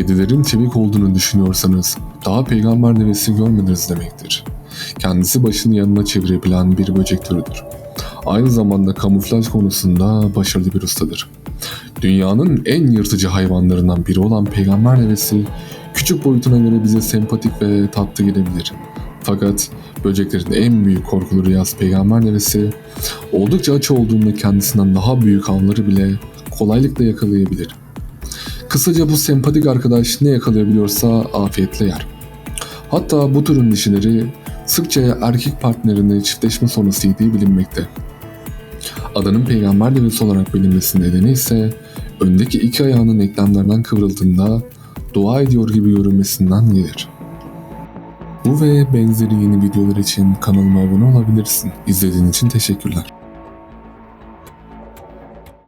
Kedilerin çevik olduğunu düşünüyorsanız daha peygamber devesi görmediniz demektir. Kendisi başını yanına çevirebilen bir böcek türüdür. Aynı zamanda kamuflaj konusunda başarılı bir ustadır. Dünyanın en yırtıcı hayvanlarından biri olan peygamber devesi küçük boyutuna göre bize sempatik ve tatlı gelebilir. Fakat böceklerin en büyük korkulu rüyası peygamber devesi oldukça aç olduğunda kendisinden daha büyük avları bile kolaylıkla yakalayabilir. Kısaca bu sempatik arkadaş ne yakalayabiliyorsa afiyetle yer. Hatta bu türün dişileri sıkça erkek partnerine çiftleşme sonrası yediği bilinmekte. Adanın peygamber devesi olarak bilinmesinin nedeni ise öndeki iki ayağının eklemlerden kıvrıldığında dua ediyor gibi görünmesinden gelir. Bu ve benzeri yeni videolar için kanalıma abone olabilirsin. İzlediğin için teşekkürler.